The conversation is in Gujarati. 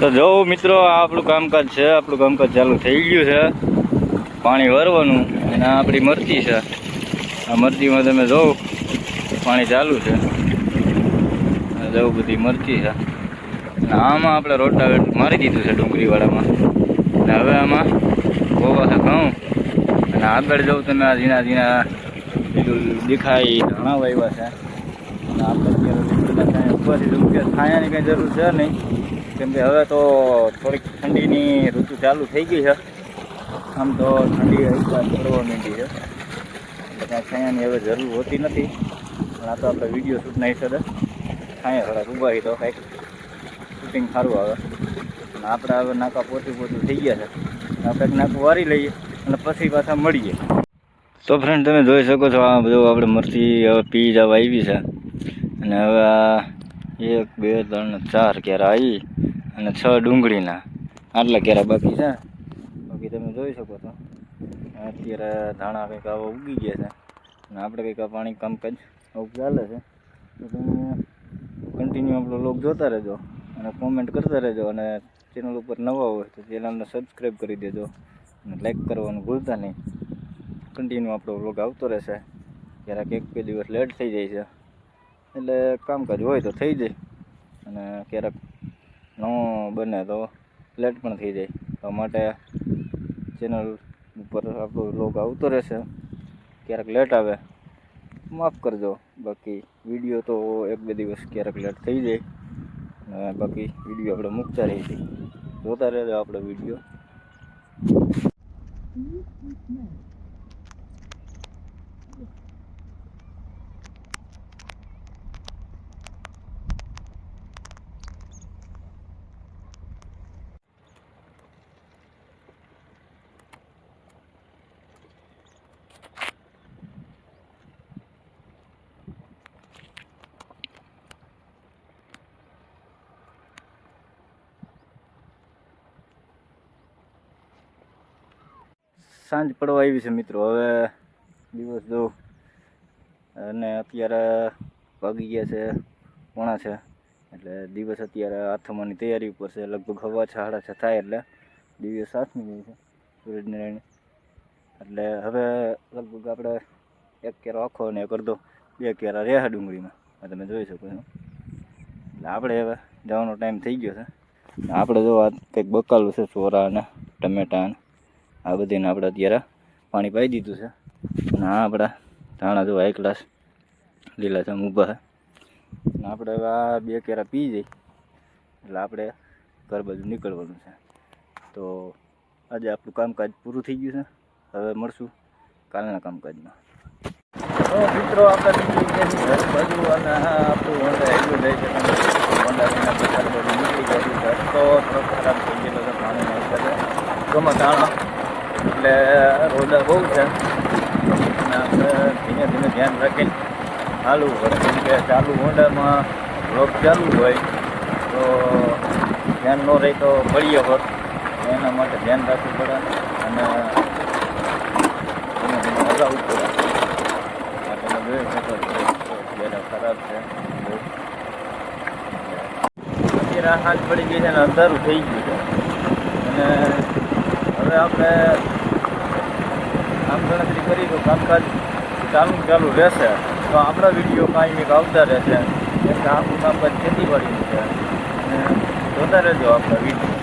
તો જો મિત્રો, આ આપણું કામકાજ છે. આપણું કામકાજ ચાલુ થઈ ગયું છે. પાણી વરવાનું અને આપણી મરતી છે. આ મરતીમાં તમે જોવો, પાણી ચાલુ છે. જવું બધી મરચી છે. આમાં આપણે રોટાવેટ મારી દીધું છે ડુંગળીવાળામાં અને હવે આમાં ગોવા છે ઘઉં. અને આગળ જવું તમે આ ઝીણા ઝીણા દેખાય ઘણા વાવ્યા છે. અને આપણે અત્યારે ઉપરથી જવું છાયાની કંઈ જરૂર છે નહીં. કેમ કે હવે તો થોડીક ઠંડીની ઋતુ ચાલુ થઈ ગઈ છે. આમ તો ઠંડી પડવા માંડી છે. એટલે છાયાની હવે જરૂર હોતી નથી. પણ આ તો આપણે વીડિયો શૂટના હિસાબે છાયા થોડાક ઊભા તો કંઈક શૂટિંગ સારું આવે. અને આપણે હવે નાકા પોતું પોતું થઈ ગયા છે. આપણે નાકું વારી લઈએ અને પછી પાછા મળીએ. તો ફ્રેન્ડ તમે જોઈ શકો છો આ બધું આપણે મરચી હવે પી જવા આવી છે. અને હવે એક, બે, ત્રણ ચાર કેરા આવી અને છ ડુંગળીના. આટલા કેરા બાકી છે? બાકી તમે જોઈ શકો છો. અત્યારે ધાણા કંઈક આવા ઉગી ગયા છે. અને આપણે કંઈક પાણી કામકાજ આવું ચાલે છે. તો તમે કન્ટિન્યુ આપણો લોક જોતા રહેજો અને કોમેન્ટ કરતા રહેજો અને ચેનલ ઉપર નવા હોય તો ચેનલને સબસ્ક્રાઈબ કરી દેજો. અને લાઈક કરવાનું ભૂલતા નહીં. કન્ટિન્યુ આપણો વ્લોગ આવતો રહેશે. ક્યારેક એક બે દિવસ લેટ થઈ જાય છે. એટલે કામકાજ હોય તો થઈ જાય. અને ક્યારેક ન બને તો લેટ પણ થઈ જાય. તો માટે ચેનલ ઉપર આપણો લોગ આવતો રહેશે. ક્યારેક લેટ આવે, માફ કરજો. બાકી વીડિયો તો એક બે દિવસ ક્યારેક લેટ થઈ જાય. અને બાકી વીડિયો આપણે મૂકતા રહીએ છીએ જોતા રહેજો આપણો વીડિયો. સાંજ પડવા આવી છે મિત્રો. હવે દિવસ દો. અને અત્યારે વાગી ગયા છે પોણા છે. એટલે દિવસ અત્યારે આથમવાની તૈયારી ઉપર છે. લગભગ હવા છાડા છ, થાય એટલે દિવસ આથમી ગઈ છે સૂરજનારાયણ એટલે હવે લગભગ આપણે એક કેરો આખો ને એક અડધો, બે કેરા રહ્યા ડુંગળીમાં. તમે જોઈ શકો છો. એટલે આપણે હવે જવાનો ટાઈમ થઈ ગયો છે. આપણે જો આ કંઈક બકાલું છે ચોરા અને ટમેટા ને આ બધીને આપણે અત્યારે પાણી પાઈ દીધું છે. અને આ આપણા ધાણા જોવા એક ગ્લાસ લીલા ઊભા છે. અને આપણે આ બે કેરા પી જઈ એટલે આપણે ઘર બાજુ નીકળવાનું છે. તો આજે આપણું કામકાજ પૂરું થઈ ગયું છે. હવે મળશું કાલના કામકાજમાં. તો મિત્રો, આપણે બાજુ અને રસ્તો ખરાબ થઈ ગયેલો છે. પાણી ગમે તાણા એટલે રોડા બહુ છે અને આપણે ધીમે ધીમે ધ્યાન રાખીને ચાલવું પડે કેમ કે ચાલુ હોંડામાં રોગ ચાલુ હોય તો ધ્યાન ન રહે તો પડીએ હોત એના માટે ધ્યાન રાખવું પડે અને ધીમે ધીમે હલાવવું પડે ખરાબ છે અત્યારે હાથ પડી ગઈ છે અને અંધારું થઈ ગયું છે. અને હવે આપણે આમ ગણતરી કરી તો કામકાજ ચાલુ ચાલુ રહેશે. તો આપણા વીડિયો કાંઈ એક આવતા રહેશે. કેમ કે આપણું કામકાજ ખેતીવાડીનું છે. અને જોતા રહેજો આપણા વીડિયો.